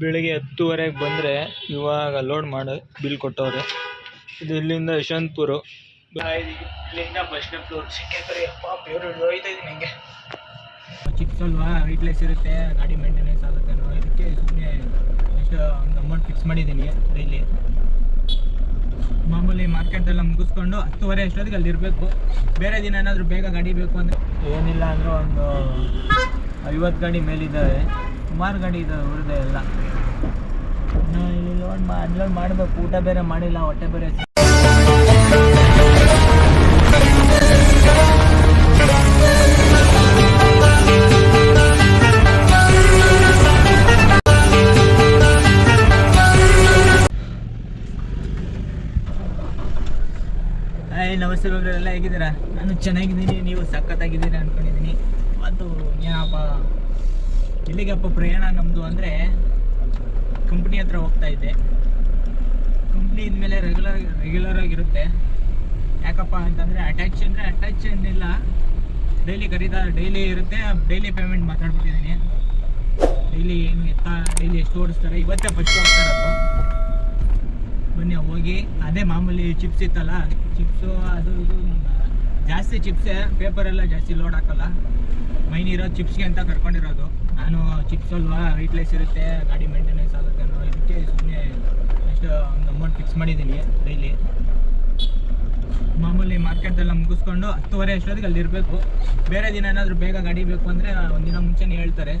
ಬೆಳಿಗ್ಗೆ ಹತ್ತುವರೆಗೆ ಬಂದರೆ ಇವಾಗ ಲೋಡ್ ಮಾಡಿ ಬಿಲ್ ಕೊಟ್ಟವ್ರೆ. ಇದು ಇಲ್ಲಿಂದ ಯಶವಂತಪುರ. ಇಲ್ಲಿಂದ ಫಸ್ಟ್ನೇ ಫ್ಲೋರ್ ಸಿಕ್ಕೇತಾರೆ ಅಪ್ಪ ಬೇರೆ ಹೋಯ್ತಾ ಇದ್ದೀನಿ ಹಂಗೆ. ಚಿಕ್ಕದಲ್ವಾ ವೆಯ್ಟ್ಲೆಸ್ ಇರುತ್ತೆ ಗಾಡಿ ಮೇಂಟೆನೆನ್ಸ್ ಆಗುತ್ತೆ ಇದಕ್ಕೆ ಸುಮ್ಮನೆ ಎಷ್ಟು ಒಂದು ಅಮೌಂಟ್ ಫಿಕ್ಸ್ ಮಾಡಿದ್ದೀನಿ ಡೈಲಿ ಮಾಮೂಲಿ ಮಾರ್ಕೆಟೆಲ್ಲ ಮುಗಿಸ್ಕೊಂಡು ಹತ್ತುವರೆ ಅಷ್ಟೊತ್ತಿಗೆ ಅಲ್ಲಿ ಇರಬೇಕು. ಬೇರೆ ದಿನ ಏನಾದರೂ ಬೇಗ ಗಾಡಿ ಬೇಕು ಅಂದರೆ. ಏನಿಲ್ಲ ಅಂದರೂ ಒಂದು ಐವತ್ತು ಗಾಡಿ ಮೇಲಿದ್ದಾವೆ. ಸುಮಾರು ಗಾಡಿ ಇದ್ದಾವೆ ಉಳಿದೆ ಎಲ್ಲ. ಇನ್ನು ಇಲ್ಲಿ ಲೋಡ್ ಮಾ ಅನ್ಲೋಡ್ ಮಾಡಬೇಕು, ಊಟ ಬೇರೆ ಮಾಡಿಲ್ಲ, ಹೊಟ್ಟೆ ಬೇರೆ ಹಾಯ್ ನಮಸ್ತೆ ಎಲ್ಲ ಹೇಗಿದ್ದೀರಾ? ನಾನು ಚೆನ್ನಾಗಿದ್ದೀನಿ, ನೀವು ಸಖತ್ತಾಗಿದ್ದೀರಾ ಅನ್ಕೊಂಡಿದ್ದೀನಿ. ಮತ್ತು ಏನಪ್ಪ, ಎಲ್ಲಿಗಪ್ಪ ಪ್ರಯಾಣ ನಮ್ಮದು ಅಂದರೆ ಹತ್ರ ಹೋಗ್ತಾ ಇದ್ದೆ. ಕಂಪ್ನಿ ಇದ್ಮೇಲೆ ರೆಗ್ಯುಲರ್ ರೆಗ್ಯುಲರ್ ಆಗಿರುತ್ತೆ. ಯಾಕಪ್ಪ ಅಂತಂದರೆ ಅಟ್ಯಾಚ್ ಅಂದರೆ ಅಟ್ಯಾಚ್ ಏನಿಲ್ಲ ಡೈಲಿ ಕರೀತಾ ಡೈಲಿ ಇರುತ್ತೆ. Daily payment ಮಾತಾಡ್ಬಿಟ್ಟಿದ್ದೀನಿ. ಡೈಲಿ ಏನು ಎತ್ತ ಡೈಲಿ ಎಷ್ಟು ಓಡಿಸ್ತಾರೆ? ಇವತ್ತೇ ಫಸ್ಟ್ ಹೋಗ್ತಾ ಇರೋದು ಬನ್ನಿ, ಹೋಗಿ. ಅದೇ ಮಾಮೂಲಿ ಚಿಪ್ಸ್ ಇತ್ತಲ್ಲ? ಚಿಪ್ಸು ಅದು ಇದು, ಜಾಸ್ತಿ ಚಿಪ್ಸೇ ಪೇಪರೆಲ್ಲ ಜಾಸ್ತಿ ಲೋಡ್ ಹಾಕಲ್ಲ. ಮೈನ್ ಇರೋದು ಚಿಪ್ಸ್ಗೆ ಅಂತ ಕರ್ಕೊಂಡಿರೋದು. ನಾನು ಚಿಪ್ಸ್ ಅಲ್ವಾ ವೆಯ್ಟ್ಲೆಸ್ ಇರುತ್ತೆ, ಗಾಡಿ ಮೇಂಟೆನೆನ್ಸ್ ಆಗುತ್ತೆ ಅನ್ನೋ ಇದಕ್ಕೆ ಸುಮ್ಮನೆ ಎಷ್ಟು ಒಂದು ಅಮೌಂಟ್ ಫಿಕ್ಸ್ ಮಾಡಿದ್ದೀನಿ ಡೈಲಿ ಮಾಮೂಲಿ ಮಾರ್ಕೆಟ್ದೆಲ್ಲ ಮುಗಿಸ್ಕೊಂಡು ಹತ್ತುವರೆ ಅಷ್ಟೊತ್ತಿಗೆ ಅಲ್ಲಿ ಇರಬೇಕು ಬೇರೆ ದಿನ ಏನಾದರೂ ಬೇಗ ಗಾಡಿ ಬೇಕು ಅಂದರೆ ಒಂದಿನ ಮುಂಚೆನೇ ಹೇಳ್ತಾರೆ.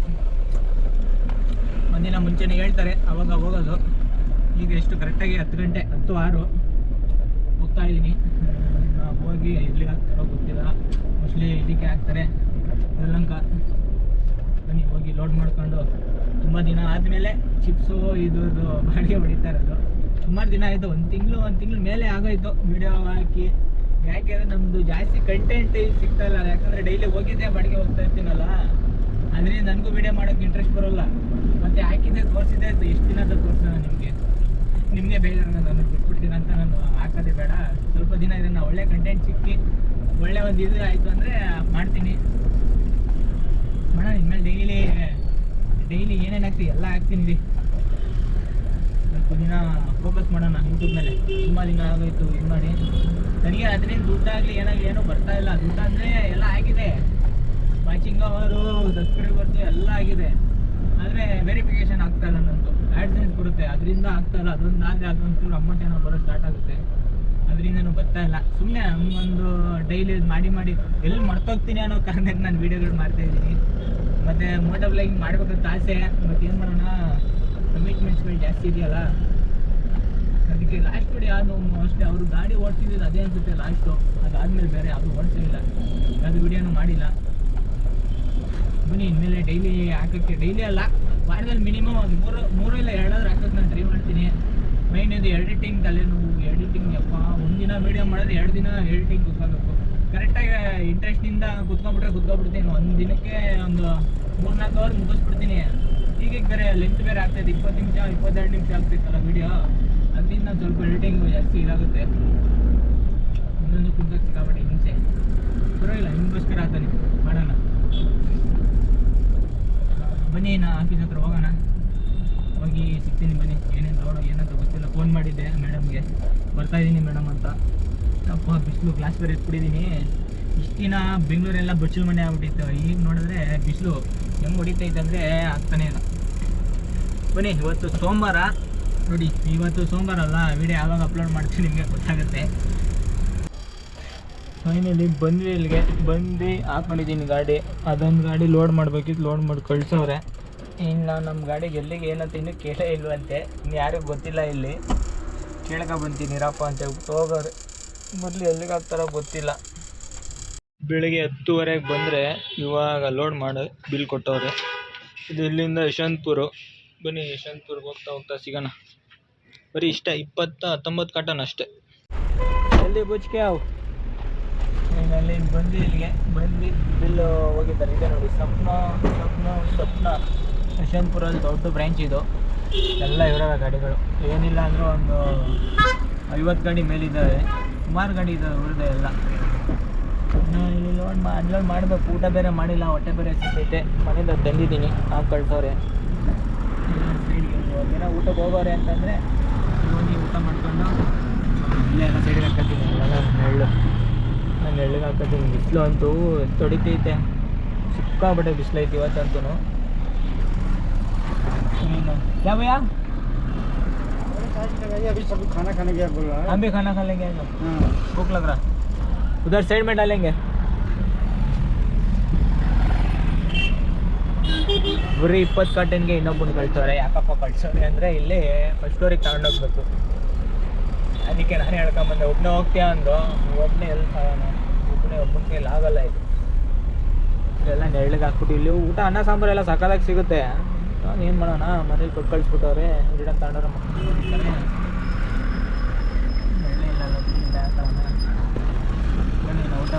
ಒಂದಿನ ಮುಂಚೆನೇ ಹೇಳ್ತಾರೆ, ಅವಾಗ ಹೋಗೋದು. ಈಗ ಎಷ್ಟು ಕರೆಕ್ಟಾಗಿ ಹತ್ತು ಗಂಟೆ, ಹತ್ತು ಆರು. ಹೋಗ್ತಾ ಇದ್ದೀನಿ. ಹೋಗಿ ಎಲ್ಲಿಗೆ ಹಾಕ್ತಾರೋ ಗೊತ್ತಿಲ್ಲ. ಮೋಸ್ಟ್ಲಿ ಇದಕ್ಕೆ ಹಾಕ್ತಾರೆ. ಶ್ರೀಲಂಕ ಬನ್ನಿ, ಹೋಗಿ ಲೋಡ್ ಮಾಡ್ಕೊಂಡು. ತುಂಬ ದಿನ ಆದಮೇಲೆ ಚಿಪ್ಸು ಇದ್ರದ್ದು ಬಾಡಿಗೆ ಹೊಡಿತಾ ಇರೋದು. ಸುಮಾರು ದಿನ ಆಯಿತು, ಒಂದು ತಿಂಗಳು ಒಂದು ತಿಂಗಳು ಮೇಲೆ ಆಗೋಯ್ತು ವಿಡಿಯೋ ಹಾಕಿ. ಯಾಕೆಂದರೆ ನಮ್ಮದು ಜಾಸ್ತಿ ಕಂಟೆಂಟ್ ಸಿಗ್ತಾ ಇಲ್ಲ, ಯಾಕಂದರೆ ಡೈಲಿ ಹೋಗಿದ್ದೆ ಬಾಡಿಗೆ ಹೋಗ್ತಾ ಇರ್ತೀನಲ್ಲ. ಅದರಿಂದ ನನಗೂ ವಿಡಿಯೋ ಮಾಡೋಕೆ ಇಂಟ್ರೆಸ್ಟ್ ಬರೋಲ್ಲ. ಮತ್ತು ಹಾಕಿದ್ದೆ, ತೋರಿಸಿದ್ದೆ ಎಷ್ಟು ದಿನ ಅಂತ ತೋರಿಸೋಣ ನಿಮಗೆ. ನಿಮಗೆ ಬೇಜಾರು ನಾನು ಬಿಟ್ಬಿಡ್ತೀನಿ ಅಂತ ನಾನು ಹಾಕೋದೆ ಬೇಡ. ಸ್ವಲ್ಪ ದಿನ ಇದನ್ನು ಒಳ್ಳೆ ಕಂಟೆಂಟ್ ಸಿಕ್ಕಿ ಒಳ್ಳೆ ಒಂದು ಇದು ಆಯಿತು ಅಂದರೆ ಮಾಡ್ತೀನಿ. ಮಾಡೋಣ ಇನ್ಮೇಲೆ ಡೈಲಿ ಡೈಲಿ ಏನೇನು ಹಾಕ್ತೀವಿ ಎಲ್ಲ ಹಾಕ್ತೀನಿ ರೀ ಫೋಕಸ್ ಮಾಡೋಣ ಯೂಟ್ಯೂಬ್ ಮೇಲೆ. ತುಂಬ ದಿನ ಆಗೋಯ್ತು ಇದು ಮಾಡಿ ನನಗೆ ಅದರಿಂದ ದುಡ್ಡಾಗಲಿ ಏನಾಗಲಿ ಏನೂ ಬರ್ತಾ ಇಲ್ಲ. ದುಡ್ಡು ಅಂದರೆ ಎಲ್ಲ ಆಗಿದೆ. ವಾಚಿಂಗ್ ಅವರು ಸಬ್ಸ್ಕ್ರೈಬರ್ಸು ಎಲ್ಲ ಆಗಿದೆ. ಆದರೆ ವೆರಿಫಿಕೇಶನ್ ಆಗ್ತಾ ಇಲ್ಲ ನನ್ನದು ಆ್ಯಡ್ಸೆನ್ಸ್ ಬರುತ್ತೆ. ಅದರಿಂದ ಆಗ್ತಾ ಇಲ್ಲ. ಅದೊಂದು ಆದರೆ ಒಂಚೂರು ಅಮೌಂಟ್ ಏನೋ ಬರೋ ಸ್ಟಾರ್ಟ್ ಆಗುತ್ತೆ. ಅದರಿಂದನೂ ಬರ್ತಾ ಇಲ್ಲ. ಸುಮ್ಮನೆ ಒಂದು ಡೈಲಿ ಮಾಡಿ ಮಾಡಿ ಎಲ್ಲಿ ಮರ್ತೋಗ್ತೀನಿ ಅನ್ನೋ ಕಾರಣಕ್ಕೆ ನಾನು ವೀಡಿಯೋಗಳು ಮಾಡ್ತಾ ಇದ್ದೀನಿ. ಮತ್ತು ಮೋಟರ್ ಬ್ಲಾಗಿಂಗ್ ಮಾಡ್ಬೇಕಂತ ಆಸೆ. ಮತ್ತು ಏನು ಮಾಡೋಣ ಕಮಿಟ್ಮೆಂಟ್ಸ್ಗಳು ಜಾಸ್ತಿ ಇದೆಯಲ್ಲ. ಅದಕ್ಕೆ ಲಾಸ್ಟ್ ಬಿಡಿ ಯಾರು ಅಷ್ಟೇ, ಅವರು ಗಾಡಿ ಓಡಿಸಿದ್ದು ಅದೇ ಅನಿಸುತ್ತೆ ಲಾಸ್ಟು ಅದಾದಮೇಲೆ ಬೇರೆ ಯಾವುದು ಓಡಿಸಲಿಲ್ಲ ಅದು ವಿಡಿಯೋನು ಮಾಡಿಲ್ಲ. ಬನ್ನಿ ಇನ್ಮೇಲೆ ಡೈಲಿ ಹಾಕೋಕ್ಕೆ ಡೈಲಿ ಅಲ್ಲ, ವಾರದಲ್ಲಿ ಮಿನಿಮಮ್ ಒಂದು ಮೂರು ಮೂರು ಇಲ್ಲ ಎರಡಾದ್ರೂ ಹಾಕೋಕ್ಕೆ ನಾನು ಟ್ರೈ ಮಾಡ್ತೀನಿ. ಮೈನ್ ಇದು ಎಡಿಟಿಂಗ್ ತಲೆನೋವು ಎಡಿಟಿಂಗ್ ಯಪ್ಪ ಒಂದಿನ ವೀಡಿಯೋ ಮಾಡಿದ್ರೆ ಎರಡು ದಿನ ಎಡಿಟಿಂಗ್ ಕೂತ್ಕೋಬೇಕು. ಕರೆಕ್ಟಾಗಿ ಇಂಟ್ರೆಸ್ಟಿಂದ ಕುತ್ಕೊಂಡ್ಬಿಟ್ರೆ ಕುತ್ಕೊಂಡ್ಬಿಡ್ತೀನಿ ಒಂದು ದಿನಕ್ಕೆ ಒಂದು ಮೂರ್ನಾಲ್ಕು ಅವರ್ ಮುಗಿಸ್ಬಿಡ್ತೀನಿ. ಈಗ ಬೇರೆ ಲೆಂತ್ ಬೇರೆ ಆಗ್ತಾಯಿದೆ ಇಪ್ಪತ್ತು ನಿಮಿಷ, ಇಪ್ಪತ್ತೆರಡು ನಿಮಿಷ ಆಗ್ತಿತ್ತಲ್ಲ ವೀಡಿಯೋ ಅದರಿಂದ ಸ್ವಲ್ಪ ರೇಟಿಂಗ್ ಜಾಸ್ತಿ ಇದಾಗುತ್ತೆ. ಇನ್ನೊಂದು ಕುಂತಕ್ಕೆ ಸಿಕ್ಕಾಪಟ್ಟೆ ಹಿಂಸೆ. ಪರವಾಗಿಲ್ಲ, ನಿಮಗೋಸ್ಕರ ಆತಾನೆ, ಮಾಡೋಣ. ಬನ್ನಿ, ನಾ ಆಫೀಸ್ ಹತ್ರ ಹೋಗೋಣ. ಹೋಗಿ ಸಿಗ್ತೀನಿ ಬನ್ನಿ. ಏನೇನು ನೋಡು, ಏನಂತ ಗೊತ್ತಿಲ್ಲ. ಫೋನ್ ಮಾಡಿದ್ದೆ ಮೇಡಮ್ಗೆ ಬರ್ತಾಯಿದ್ದೀನಿ ಮೇಡಮ್ ಅಂತ. ಅಪ್ಪ, ಬಿಸಿಲು ಕ್ಲಾಸ್ ಬೇರೆ ಎತ್ಬಿಟ್ಟಿದ್ದೀನಿ ಇಷ್ಟು ದಿನ ಬೆಂಗಳೂರೆಲ್ಲ ಬಚ್ಚಲು ಮನೆ ಆಗ್ಬಿಟ್ಟಿತ್ತು. ಈಗ ನೋಡಿದ್ರೆ ಬಿಸಿಲು ಹೆಂಗೆ ಹೊಡಿತೈತೆ ಅಂದರೆ ಆಗ್ತಾನೇ ಇಲ್ಲ. ಬನ್ನಿ, ಇವತ್ತು ಸೋಮವಾರ ನೋಡಿ, ಇವತ್ತು ಸೋಮವಾರ ಅಲ್ಲ ವಿಡಿಯೋ ಯಾವಾಗ ಅಪ್ಲೋಡ್ ಮಾಡ್ತೀನಿ ನಿಮಗೆ ಗೊತ್ತಾಗುತ್ತೆ. ಫೈನಲಿ ಬಂದ್ವಿ ಇಲ್ಲಿಗೆ. ಬಂದು ಹಾಕೊಂಡಿದ್ದೀನಿ ಗಾಡಿ. ಅದೊಂದು ಗಾಡಿ ಲೋಡ್ ಮಾಡಬೇಕಿತ್ತು ಲೋಡ್ ಮಾಡಿ ಕಳಿಸೋರೆ ಇನ್ನು ನಮ್ಮ ಗಾಡಿಗೆ ಎಲ್ಲಿಗೆ, ಏನಂತ ಇನ್ನೂ ಕೇಳೇ ಇಲ್ವಂತೆ. ಇನ್ನು ಯಾರಿಗೂ ಗೊತ್ತಿಲ್ಲ ಇಲ್ಲಿ. ಕೇಳ್ಕ ಬಂತೀನಿ, ಇರಪ್ಪ ಅಂತ ಹೇಳ್ಬಿಟ್ಟು ಹೋಗೋರು ಮೊದಲು ಎಲ್ಲಿಗೆ ಹಾಕ್ತಾರೋ ಗೊತ್ತಿಲ್ಲ. ಬೆಳಿಗ್ಗೆ ಹತ್ತುವರೆಗೆ ಬಂದರೆ ಇವಾಗ ಲೋಡ್ ಮಾಡಿ ಬಿಲ್ ಕೊಟ್ಟವ್ರೆ. ಇದು ಇಲ್ಲಿಂದ ಯಶವಂತಪುರ. ಬನ್ನಿ ಯಶವಂತಪುರ್ಗೆ ಹೋಗ್ತಾ ಹೋಗ್ತಾ ಸಿಗೋಣ. ಬರೀ ಇಷ್ಟ ಇಪ್ಪತ್ತ ಹತ್ತೊಂಬತ್ತು ಕಾಟನ್ ಅಷ್ಟೇ. ಎಲ್ಲಿ ಬುಚ್ಕೆ ಅವು? ಅಲ್ಲಿ ಬಂದು ಇಲ್ಲಿಗೆ ಬಂದು. ಬಿಲ್ಲು ಹೋಗಿದ್ದಾರೆ ಇದೆ ನೋಡಿ ಸ್ವಪ್ನ ಸ್ವಪ್ನ ಸ್ವಪ್ನ ಯಶವಂತಪುರಲ್ಲಿ ದೊಡ್ಡ ಬ್ರ್ಯಾಂಚ್ ಇದು. ಎಲ್ಲ ಇವರ ಗಾಡಿಗಳು. ಏನಿಲ್ಲ ಅಂದರೂ ಒಂದು ಐವತ್ತು ಗಾಡಿ ಮೇಲಿದ್ದಾವೆ. ಸುಮಾರು ಗಾಡಿ ಇದ್ದಾವೆ ಉಳಿದೆ ಎಲ್ಲ. ಇನ್ನು ಇಲ್ಲಿ ಲೋಡ್ ಮಾ ಅನ್ಲೋಡ್ ಮಾಡಬೇಕು ಊಟ ಬೇರೆ ಮಾಡಿಲ್ಲ ಹೊಟ್ಟೆ ಬೇರೆ ಸಿಕ್ಕೈತೆ ಮನೆಯಿಂದ ತಂದಿದ್ದೀನಿ ಹಾಕಿ ಕಳ್ಸವ್ರೆ ಸೈಡ್ಗೆ ಊಟಕ್ಕೆ ಹೋಗೋರೆ ಅಂತಂದರೆ ಹೋಗಿ ಊಟ ಮಾಡ್ಕೊಂಡು ಇಲ್ಲೇ ಎಲ್ಲ ಸೈಡಿಗೆ ಹಾಕತ್ತೀನಿ ಇಲ್ಲೆಲ್ಲ ನೆರಳು ನಾನು ನೆರಳಿಗೆ ಹಾಕತ್ತೀನಿ ಬಿಸಿಲು ಅಂತೂ ತೊಡಿತೈತೆ ಸಿಕ್ಕಾಬಿಟ್ಟೆ ಬಿಸಿಲು ಐತಿ ಇವತ್ತಂತೂ ಇನ್ನು क्या भैया अभी सब खाना खाने गया बोल रहा हम भी खाना खा लेंगे हम लोग। हाँ भूख लग रहा उधर साइड में डालेंगे ಬರೀ ಇಪ್ಪತ್ತು ಕಾಟನ್ಗೆ ಇನ್ನೊಬ್ಬನ ಕಳ್ಸೋರೆ, ಯಾಕಪ್ಪ ಕಳ್ಸೋರೆ ಅಂದರೆ ಇಲ್ಲಿ ಫಸ್ಟ್ ಫ್ಲೋರಿಗೆ ತಗೊಂಡೋಗ್ಬೇಕು. ಅದಕ್ಕೆ ನಾನು ಹೇಳ್ಕೊಂಬಂದೆ ಒಬ್ಬನೇ ಹೋಗ್ತೀಯ ಅಂದು ಒಬ್ಬನೇ ಎಲ್ಲಿ ತಗೋಣ ಒಬ್ಬನೇ ಒಬ್ಬನ ಕೈಲಿ ಆಗಲ್ಲ ಇದು. ಎಲ್ಲ ನೆರಳಿಗೆ ಹಾಕ್ಬಿಟ್ಟು ಇಲ್ಲಿ ಊಟ, ಅನ್ನ, ಸಾಂಬಾರು ಎಲ್ಲ ಸಕಾಲಾಗಿ ಸಿಗುತ್ತೆ. ನಾನು ಏನು ಮಾಡೋಣ, ಮನೇಲಿ ಕೊಟ್ಟು ಕಳಿಸ್ಬಿಟ್ಟವ್ರೆ ರಿಟರ್ನ್ ಮಕ್ಕಳು ಇಲ್ಲ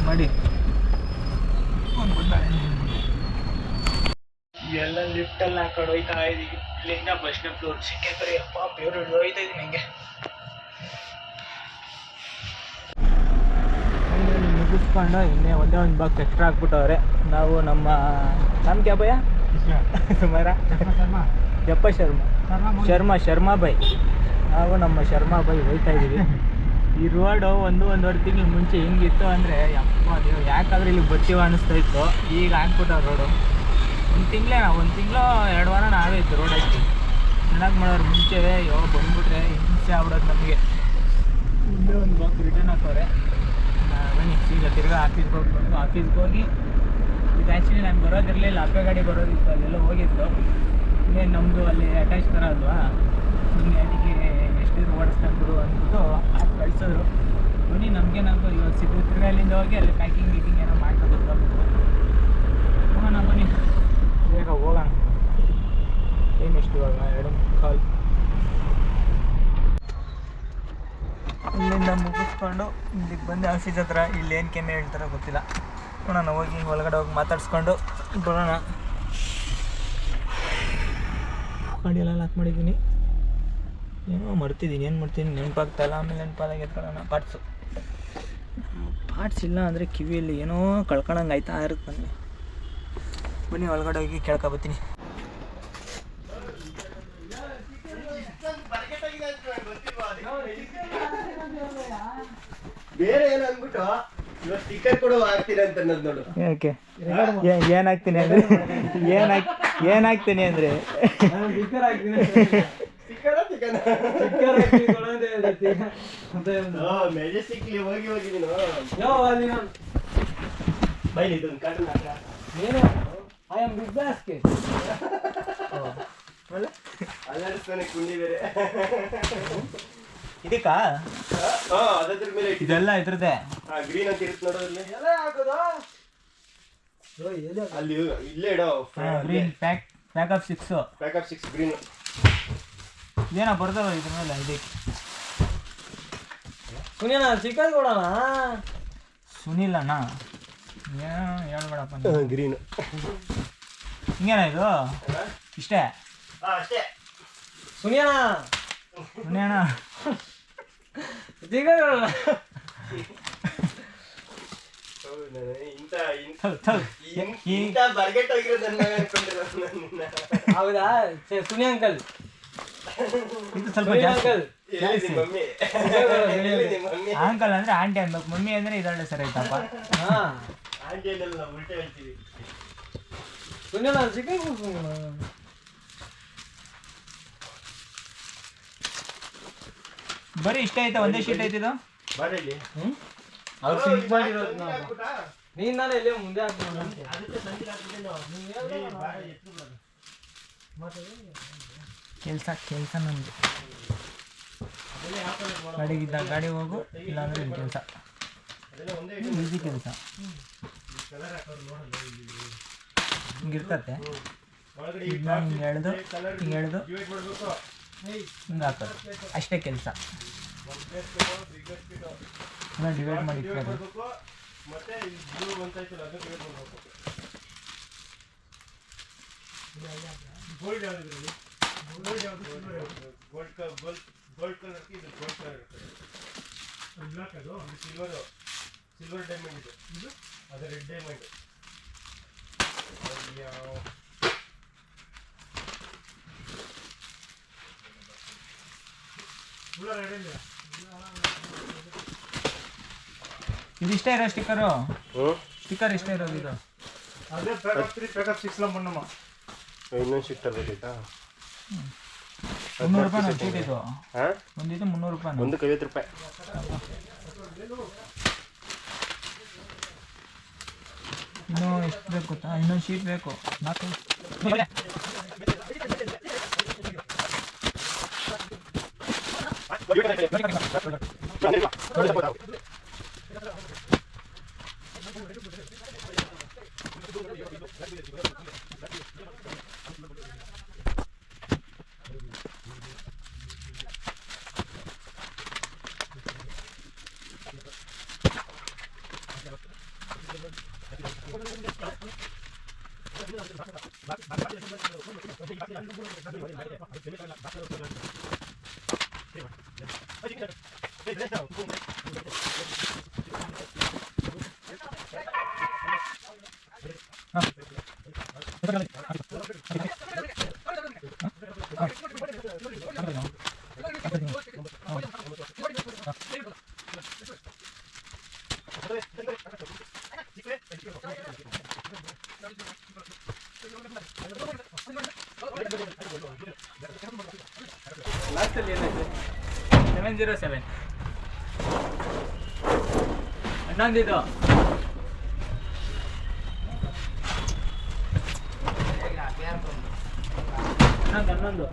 ಮಾಡಿ ಒಂದು ಊಟ ಎಲ್ಲ ಲಿಫ್ಟಲ್ಲಿ ಆ ಹಾಕೊಂಡು ಹೋಯ್ತಾ ಇದ್ದೀವಿ ಇಲ್ಲಿಂದ ಬಸ್ನ ಫ್ಲೋರ್ ಸಿಕ್ಕಿದ್ರೆ ಅಪ್ಪ ಬೇರೆ ಹೋಯ್ತಾ ಇದೀನಿ ನನಗೆ ಮುಗಿಸ್ಕೊಂಡು ಇನ್ನೇ ಒಂದೇ ಒಂದು ಬಾಕ್ಸ್ ಎಕ್ಸ್ಟ್ರಾ ಹಾಕ್ಬಿಟ್ಟವ್ರೆ. ನಾವು ನಮ್ಮ ನಮ್ಮ ಕ್ಯಾಬಯ್ಯ ಸುಮಾರ? ಜಪ್ಪ ಶರ್ಮಾ. ಶರ್ಮಾ ಶರ್ಮಾ ಬೈ ನಾವು ನಮ್ಮ ಶರ್ಮಾ ಬೈ ಹೋಯ್ತಾ ಇದ್ದೀವಿ ಈ ರೋಡು ಒಂದು ಒಂದೂವರೆ ತಿಂಗಳು ಮುಂಚೆ ಹೆಂಗಿತ್ತು ಅಂದರೆ, ಯಪ್ಪ ನೀವು ಯಾಕಂದ್ರೆ ಇಲ್ಲಿ ಬರ್ತೀವ ಅನ್ನಿಸ್ತಾ ಇತ್ತು. ಈಗ ಹಾಕ್ಬಿಟ್ಟ ರೋಡು ಒಂದು ತಿಂಗಳೇ ಒಂದು ತಿಂಗಳು ಎರಡು ವಾರ ನಾವೇ ಇತ್ತು ರೋಡ್ ಹಾಕಿ ಚೆನ್ನಾಗಿ ಮಾಡೋರು ಮುಂಚೆವೇ ಯೋ ಬಂದುಬಿಟ್ರೆ ಹಿಂಸೆ ಆಗ್ಬಿಡೋದು ನಮಗೆ. ಮುಂದೆ ಒಂದು ಬಾಕ್ಸ್ ರಿಟರ್ನ್ ಹಾಕೋರೆ ಬನ್ನಿ ಈಗ ತಿರ್ಗಾ ಆಫೀಸ್ಗೆ ಹೋಗ್ಬೇಕು ಆಫೀಸ್ಗೆ ಹೋಗಿ. ಇದು ಆ್ಯಕ್ಚುಲಿ ನಾನು ಬರೋದಿರಲಿಲ್ಲ ಅಪ್ಪೆ ಗಾಡಿ ಬರೋದಿತ್ತು ಅಲ್ಲೆಲ್ಲ ಹೋಗಿದ್ದು. ಇನ್ನೇನು ನಮ್ಮದು ಅಲ್ಲಿ ಅಟ್ಯಾಚ್ ಥರ ಅಲ್ವಾ? ನಿಮಗೆ ಅದಕ್ಕೆ ಎಷ್ಟು ಓಡಿಸ್ಕೊಂಡು ಬಿಡು ಅಂದ್ಬಿಟ್ಟು ಆಗ ಕಳಿಸಿದ್ರು. ಬನ್ನಿ ನಮಗೇನಾಗೋ ಇವಾಗ ಸಿದ್ದು ತಿರ್ಗಾ ಅಲ್ಲಿಂದ ಹೋಗಿ ಅಲ್ಲಿ ಪ್ಯಾಕಿಂಗ್ ಗೀಕಿಂಗ್ ಏನೋ ಮಾಡ್ಕೊಂಡು ಹೋಗೋಣ ಬನ್ನಿ. ಬೇಗ ಹೋಗೋಣ. ಏನು ಇಷ್ಟು ಇವಾಗ? ಎರಡು ಕಾಲ್ ಇಲ್ಲಿಂದ ಮುಗಿಸ್ಕೊಂಡು ಇಲ್ಲಿಗೆ ಬಂದು ಆಫೀಸ್ ಹತ್ರ ಇಲ್ಲಿ ಏನು ಕೆಮ್ಮೆ ಹೇಳ್ತಾರೋ ಗೊತ್ತಿಲ್ಲ. ನೋಡೋಣ, ಹೋಗಿ ಒಳಗಡೆ ಹೋಗಿ ಮಾತಾಡಿಸ್ಕೊಂಡು ಬರೋಣ. ಗಾಡಿ ಎಲ್ಲ ಲಾಕ್ ಮಾಡಿದ್ದೀನಿ. ಏನೋ ಮರ್ತಿದ್ದೀನಿ, ಏನು ಮಾಡ್ತೀನಿ ನೆನಪಾಗ್ತಾಯಿಲ್ಲ ಆಮೇಲೆ ನೆನಪಾದಾಗ ಎತ್ಕೊಳ್ಳೋಣ ಪಾರ್ಟ್ಸು ಪಾರ್ಟ್ಸ್ ಇಲ್ಲ ಅಂದರೆ ಕಿವಿಯಲ್ಲಿ ಏನೋ ಕಳ್ಕೊಳಂಗೆ ಆಯ್ತಾ ಇರುತ್ತೆ. ನನಗೆ ಬನ್ನಿ ಒಳಗಡೆ ಹೋಗಿ ಕೇಳ್ಕೊಬತ್ತೀನಿ ಬೇರೆ ಏನು ಅಂದ್ಬಿಟ್ಟು ಇವತ್ತು ಸ್ಟಿಕ್ಕರ್ ಕೊಡು ಹಾಕ್ತೀನಿ ಅಂತ ಅನ್ನೋದು ನೋಡು. ಯಾಕೆ? ಏನಾಗ್ತೀನಿ ಅಂದರೆ? ಏನಾಗ್ ಏನಾಗ್ತೀನಿ ಅಂದರೆ? ಸ್ಟಿಕ್ಕರ್ ಚಿಕನ್ ಮೆಜೆಸ್ಟಿಕ್ಲಿ ಹೋಗಿ ಹೋಗಿ ನೀನು. ಬೈಲಿ ಇದೊಂದು ಹಾಕ ಅಲ್ಲಾಡಿಸ್ತಾನೆ ಕುಂಡಿ ಬೇರೆ ಇದಕ್ಕಾ? ಹಾ ಅದ್ರ ಮೇಲೆ ಇದೆಲ್ಲ ಇದ್ರದ್ದೇ? ಗ್ರೀನ್ ಅಂತ ಇರುತ್ತೆ ನೋಡೋದ್ರಲ್ಲಿ ಅಲ್ಲಿ ಇಲ್ಲೇ ಇಡೋ green pack pack of six pack of six green ಏನೋ ಬರ್ತಾವ ಇದ್ರ ಮೇಲೆ ಇದಕ್ಕೆ. ಸುನಿಲ್ ಚಿಕನ್ ಕೊಡೋಣ? ಸುನಿಲ್ ಅಣ್ಣ ಏನೋ. ಗ್ರೀನ್ ಹಿಂಗೇನ ಇದು? ಇಷ್ಟೇ? ಅಷ್ಟೇ. ಸುನಿಯಣ್ಣ ಸುನಿ ಅಣ್ಣ ಚಿಕನ್ ನಾನು ಇಂಥ ಇಂಥ ಥು, ಥು. ಇನ್- ಈ ಇಂಥ ಬರ್ಗೆಟ್ ಹೋಗಿರೋದು ನನ್ನ ಅನ್ಕೊಂಡಿರೋದು ನನ್ನ. ಹೌದಾ? ಸುನಿ ಅಂಕಲ್. ಇದು ಸ್ವಲ್ಪ ಜಾಸ್ತಿ. ಅಂಕಲ್. ಅಂಕಲ್ ಅಂದ್ರೆ ಆಂಟಿ ಅನ್ಬೇಕು ಮಮ್ಮಿ ಅಂದ್ರೆ ಇದೊಳ್ಳೆ ಸರಿ ಆಯ್ತಪ್ಪ. ಹಾ. ಉಲ್ಟೆ ಹೇಳ್ತೀವಿ. ಚಿಕನ್ ಕೊಡ್ಸೋಣ ಬರೀ ಇಷ್ಟ ಐತೆ ಒಂದೇ ಶೀಟ್ ಐತೆ ಇದು ಬಾರಲ್ಲಿ ಹ್ಮ್? ಅವ್ರು ಸಿಂಕ್ ಮಾಡಿರೋದು ನಾವು. ನೀನ್ ನಾನು ಎಲ್ಲೇ ಮುಂದೆ ಹಾಕ್ಬೋಣ ಅದಕ್ಕೆ ಸಂಜೆ. ಕೆಲಸ ಕೆಲಸ ನಮ್ದು ಗಾಡಿಗಿದ್ದ ಗಾಡಿ ಹೋಗು ಇಲ್ಲಾಂದ್ರೆ ಇಲ್ಲಿ ಕೆಲಸ. ಅದೆಲ್ಲ ಒಂದೇ ಈಸಿ ಕೆಲಸ. ಹಿಂಗಿರ್ತತೆ. ಒಳಗಡೆ ಇದನ್ನ ಹಿಂಗೆ ಎಳೆದು ಕಲರ್ ಹಿಂಗೆ ಎಳೆದು ಡಿವೈಡ್ ಮಾಡ್ಬೇಕು. ಹಿಂಗೆ ಹಾಕೋದು. ಅಷ್ಟೇ ಕೆಲಸ. ಡಿವೈಡ್ ಮಾಡಿ ಗೋಲ್ಡ್ ಯಾವ್ದು ಗೋಲ್ಡ್ ಯಾವ್ದು? ಗೋಲ್ಡ್ ಗೋಲ್ಡ್ ಗೋಲ್ಡ್ ಕಲರ್ ಇದು ಗೋಲ್ಡ್ ಕಲರ್ ಇರ್ತದೆ ಬ್ಲಾಕ್ ಅದು? ಅದು ಸಿಲ್ವರ್ ಸಿಲ್ವರ್ ಡೈಮಂಡ್ ಇದು. ಇದು? ಅದು ರೆಡ್ ಡೈಮಂಡ್ ಯಾವ ಇದಿಷ್ಟೇ ಇರೋ ಸ್ಟಿಕ್ಕರು ಸ್ಟಿಕ್ಕರ್ ಇಷ್ಟೇ ಇರೋದು ಇದು? ಅದೇ pack of three pack of six ಲಂಬಣ್ಣಮ್ಮ ಇನ್ನೊಂದು ಶಿಫ್ಟ್ ಮುನ್ನೂರು ರೂಪಾಯಿ ಶೀಟ್ ಇದು. ಒಂದಿದು ಮುನ್ನೂರು ರೂಪಾಯಿ. ಒಂದಕ್ಕೆ ಐವತ್ತು ರೂಪಾಯಿ. ಇನ್ನೂ ಎಷ್ಟು ಬೇಕು ಗೊತ್ತಾ ಇನ್ನೊಂದು ಶೀಟ್ ಬೇಕು ನಾಲ್ಕು Oye, 707 Nandito Venga, quedan con Nando,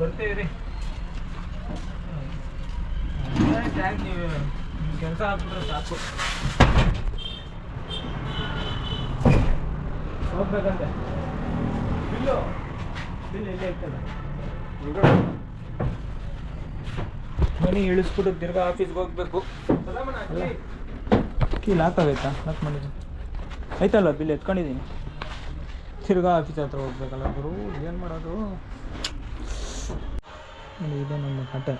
ಬರ್ತೀವಿ ರೀ ಟ್ಯಾಂಕ್ ನೀವು ಕೆಲಸ ಹಾಕ್ಬಿಟ್ರೆ ಸಾಕು. ಹೋಗ್ಬೇಕಂತೆ. ಬಿಲ್ಲು? ಬಿಲ್ ಇಲ್ಲೇ ಇರ್ತಲ್ಲ ಮನೆ ಇಳಿಸ್ಬಿಟ್ಟು ತಿರ್ಗಾ ಆಫೀಸ್ಗೆ ಹೋಗ್ಬೇಕು. ಕೀ ಲಾಕ್ ಆಗೈತಾ? ಲಾಕ್ ಮಾಡಿದ್ದೀನಿ ಆಯ್ತಲ್ಲ ಬಿಲ್ ಎತ್ಕೊಂಡಿದ್ದೀನಿ. ತಿರ್ಗಾ ಆಫೀಸ್ ಹತ್ರ ಹೋಗ್ಬೇಕಲ್ಲ ಗುರು ಏನು ಮಾಡೋದು? ಇದೆ ನಮ್ಮ ಕಟೆ.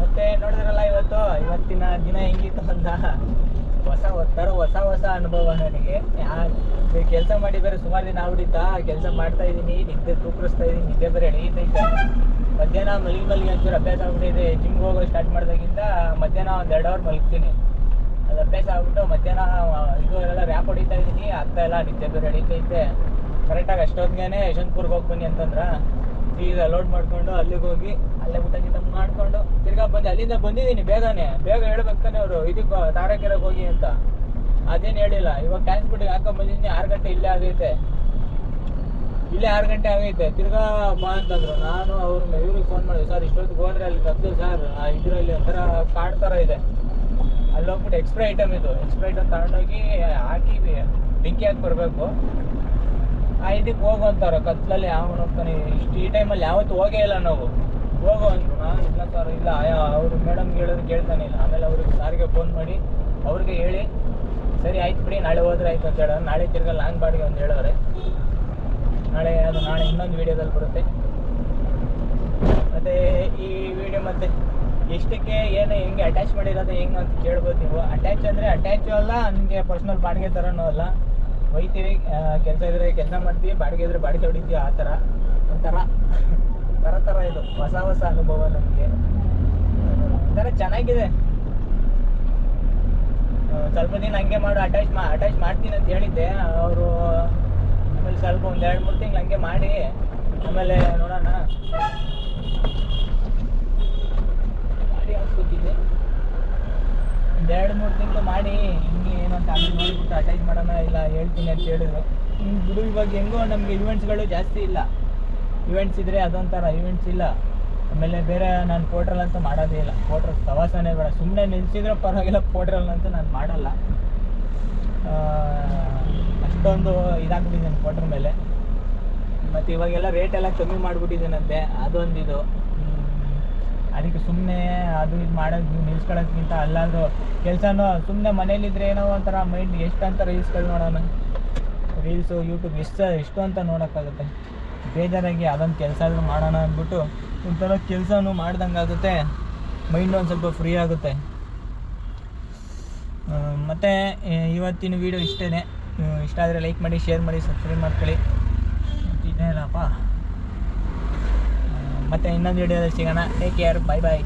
ಮತ್ತೆ ನೋಡಿದ್ರಲ್ಲ ಇವತ್ತು? ಇವತ್ತಿನ ದಿನ ಹೆಂಗಿತ್ತು ಅಂತ? ಹೊಸ ಒತ್ತರ ಹೊಸ ಹೊಸ ಅನುಭವ ನನಗೆ. ಕೆಲಸ ಮಾಡಿ ಬೇರೆ ಸುಮಾರು ದಿನ ಆಗ್ಬಿಟ್ಟಿತ್ತ ಕೆಲಸ ಮಾಡ್ತಾ ಇದ್ದೀನಿ, ನಿದ್ದೆ ತೂಕರಿಸ್ತಾ ಇದ್ದೀನಿ, ನಿದ್ದೆ ಬೇರೆ ಎಳೆಯುತ್ತೈತೆ ಮಧ್ಯಾಹ್ನ ಮಲಗಿ ಮಲಗಿ ಒಂಚೂರು ಅಭ್ಯಾಸ ಆಗ್ಬಿಟ್ಟಿದೆ ಜಿಮ್ಗೆ ಹೋಗೋ ಸ್ಟಾರ್ಟ್ ಮಾಡಿದಾಗಿಂದ ಮಧ್ಯಾಹ್ನ ಒಂದು ಎರಡು ಅವರ್ ಮಲಗ್ತೀನಿ. ಅದು ಅಭ್ಯಾಸ ಆಗ್ಬಿಟ್ಟು ಮಧ್ಯಾಹ್ನ ಇದು ಎಲ್ಲ ರ್ಯಾಪ್ ಹೊಡಿತಾ ಇದ್ದೀನಿ, ಆಗ್ತಾ ಇಲ್ಲ, ನಿದ್ದೆ ಬೇರೆ ಎಳೀತೈತೆ ಕರೆಕ್ಟಾಗಿ ಅಷ್ಟೊತ್ತಿಗೆ ಯಶವಂತಪುರ್ಗೆ ಹೋಗಿ ಬನ್ನಿ ಅಂತಂದ್ರ. ಈಗ ಲೋಡ್ ಮಾಡ್ಕೊಂಡು ಅಲ್ಲಿಗೆ ಹೋಗಿ ಅಲ್ಲೇ ಊಟ ಗೀಟ ಮಾಡ್ಕೊಂಡು ತಿರ್ಗಾ ಬಂದು ಅಲ್ಲಿಂದ ಬಂದಿದ್ದೀನಿ ಬೇಗನೆ. ಬೇಗ ಹೇಳ್ಬೇಕು ತಾನೆ ಅವರು. ಇದಕ್ಕೆ ತಾರಕೆರೆಗೆ ಹೋಗಿ ಅಂತ. ಅದೇನು ಹೇಳಿಲ್ಲ. ಇವಾಗ ಟ್ರಾನ್ಸ್ಪೋರ್ಟ್ ಹಾಕೊಂಡ್ ಬಂದಿದ್ದೀನಿ. ಆರು ಗಂಟೆ ಇಲ್ಲೇ ಆಗೈತೆ. ಇಲ್ಲೇ ಆರು ಗಂಟೆ ಆಗೈತೆ. ತಿರ್ಗಾ ಬಾ ಅಂತಂದ್ರು. ನಾನು ಅವ್ರ ಇವ್ರಿಗೆ ಫೋನ್ ಮಾಡಿದೆ. ಸರ್, ಇಷ್ಟೊತ್ತಿಗೆ ಹೋದ್ರೆ ಅಲ್ಲಿ ಕದ್ದು ಸರ್. ಇದರಲ್ಲಿ ಒಂಥರ ಕಾರ್ಡ್ ಥರ ಇದೆ. ಅಲ್ಲಿ ಹೋಗ್ಬಿಟ್ಟು ಎಕ್ಸ್ಪ್ರೈ ಐಟಮ್ ಇದು. ಎಕ್ಸ್ಪ್ರೈ ಐಟಮ್ ತಗೊಂಡೋಗಿ ಹಾಕಿ ಬೆಂಕಿ ಹಾಕಿ ಬರಬೇಕು. ಆ ಇದಕ್ಕೆ ಹೋಗು ಅಂತಾರ ಕತ್ಲಲ್ಲಿ ಯಾವ ಹೋಗ್ತಾನೆ ಇಷ್ಟು ಈ ಟೈಮಲ್ಲಿ ಯಾವತ್ತು ಹೋಗೇ ಇಲ್ಲ ನಾವು. ಹೋಗು ಅಂದ್ರು ಇಲ್ಲ ಸರ್ ಇಲ್ಲ ಅವರು ಮೇಡಮ್ಗೆ ಹೇಳಿದ್ರು ಕೇಳ್ತಾನೆ ಇಲ್ಲ. ಆಮೇಲೆ ಅವ್ರಿಗೆ ಸಾರಿಗೆ ಫೋನ್ ಮಾಡಿ, ಅವ್ರಿಗೆ ಹೇಳಿ, ಸರಿ ಆಯ್ತು ಬಿಡಿ, ನಾಳೆ ಹೋದ್ರೆ ಆಯ್ತು ಅಂತ ಹೇಳೋರು. ನಾಳೆ ತಿರ್ಗಾ ಲಾಂಗ್ ಬಾಡಿಗೆ ಅಂತ ಹೇಳೋರೆ. ನಾಳೆ ಅದು ನಾಳೆ ಇನ್ನೊಂದು ವಿಡಿಯೋದಲ್ಲಿ ಬರುತ್ತೆ. ಮತ್ತೆ ಈ ವಿಡಿಯೋ ಮತ್ತೆ ಎಷ್ಟಕ್ಕೆ, ಏನು, ಹೆಂಗೆ ಅಟ್ಯಾಚ್ ಮಾಡಿರೋದು ಹೆಂಗೆ ಅಂತ ಕೇಳ್ಬೋದು ನೀವು. ಅಟ್ಯಾಚ್ ಅಂದರೆ ಅಟ್ಯಾಚು ಅಲ್ಲ ನಿಮಗೆ ಪರ್ಸ್ನಲ್ ಬಾಡಿಗೆ ಥರನೂ ಅಲ್ಲ. ಒಯ್ತೀವಿ ಕೆಲಸ ಇದ್ರೆ ಕೆಲಸ ಮಾಡ್ತೀವಿ, ಬಾಡಿಗೆ ಇದ್ರೆ ಬಾಡಿಗೆ ಹೊಡಿತೀವಿ, ಆ ಥರ. ಒಂಥರ, ಥರ ಥರ ಇದು, ಹೊಸ ಹೊಸ ಅನುಭವ ನಮಗೆ. ಒಂಥರ ಚೆನ್ನಾಗಿದೆ. ಸ್ವಲ್ಪ ದಿನ ಹಂಗೆ ಮಾಡು ಅಟ್ಯಾಚ್ ಮಾ ಅಟ್ಯಾಚ್ ಮಾಡ್ತೀನಿ ಅಂತ ಹೇಳಿದ್ದೆ. ಅವರು ಆಮೇಲೆ ಸ್ವಲ್ಪ ಒಂದು ಎರಡು ಮೂರು ತಿಂಗಳು ಹಂಗೆ ಮಾಡಿ, ಆಮೇಲೆ ನೋಡೋಣ. ಎರಡು ಮೂರು ತಿಂಗಳು ಮಾಡಿ ಹಿಂಗೆ ಏನು ಅಂತ ಅಲ್ಲಿ ನೋಡಿಬಿಟ್ಟು ಅಟೈಚ್ ಮಾಡೋಣ ಇಲ್ಲ ಹೇಳ್ತೀನಿ ಅಂತ ಹೇಳಿದ್ರು. ಹಿಂಗೆ ಬಿಡು, ಇವಾಗ ಹೆಂಗೋ ನಮಗೆ ಇವೆಂಟ್ಸ್ಗಳು ಜಾಸ್ತಿ ಇಲ್ಲ. ಇವೆಂಟ್ಸ್ ಇದ್ರೆ ಅದೊಂಥರ ಇವೆಂಟ್ಸ್ ಇಲ್ಲ. ಆಮೇಲೆ ಬೇರೆ ನಾನು ಪೋಟ್ರಲ್ ಅಂತ ಮಾಡೋದೇ ಇಲ್ಲ. ಪೋಟ್ರಲ್ ಪ್ರವಾಸನೇ ಬೇಡ. ಸುಮ್ಮನೆ ನಿಲ್ಸಿದ್ರೆ ಪರವಾಗಿಲ್ಲ ಪೋಟ್ರಲ್ ಅಂತ ನಾನು ಮಾಡಲ್ಲ. ಅಷ್ಟೊಂದು ಇದಾಗ್ಬಿಟ್ಟಿದ್ದೀನಿ ಪೋಟ್ರ ಮೇಲೆ. ಮತ್ತು ಇವಾಗೆಲ್ಲ ರೇಟ್ ಎಲ್ಲ ಕಮ್ಮಿ ಮಾಡಿಬಿಟ್ಟಿದ್ದೀನಂತೆ ಅದೊಂದಿದು. ಅದಕ್ಕೆ ಸುಮ್ಮನೆ ಅದು ಇದು ಮಾಡೋದು ನಿಲ್ಸ್ಕೊಳ್ಳೋದ್ಕಿಂತ ಅಲ್ಲಾದರೂ ಕೆಲಸನೂ ಸುಮ್ಮನೆ ಮನೇಲಿದ್ರೆ ಏನೋ ಒಂಥರ ಮೈಂಡ್ ಎಷ್ಟು ಅಂತ ರೀಲ್ಸ್ಗಳು ನೋಡೋಣ. ರೀಲ್ಸು ಯೂಟ್ಯೂಬ್ ಎಷ್ಟು ಎಷ್ಟು ಅಂತ ನೋಡೋಕ್ಕಾಗುತ್ತೆ. ಬೇಜಾರಾಗಿ ಅದೊಂದು ಕೆಲಸ ಆದರೂ ಮಾಡೋಣ ಅಂದ್ಬಿಟ್ಟು ಒಂಥರ ಕೆಲಸನೂ ಮಾಡ್ದಂಗೆ ಆಗುತ್ತೆ. ಮೈಂಡ್ ಒಂದು ಸ್ವಲ್ಪ ಫ್ರೀ ಆಗುತ್ತೆ. ಮತ್ತು ಇವತ್ತಿನ ವಿಡಿಯೋ ಇಷ್ಟೇ ಇಷ್ಟ ಆದರೆ ಲೈಕ್ ಮಾಡಿ ಶೇರ್ ಮಾಡಿ ಸಬ್ಸ್ಕ್ರೈಬ್ ಮಾಡ್ಕೊಳ್ಳಿ. ಆ, ಮತ್ತೆ ಇನ್ನೊಂದು ವಿಡಿಯೋದಲ್ಲಿ ಸಿಗೋಣ. ಟೇಕ್ ಕೇರ್ ಬಾಯ್ ಬಾಯ್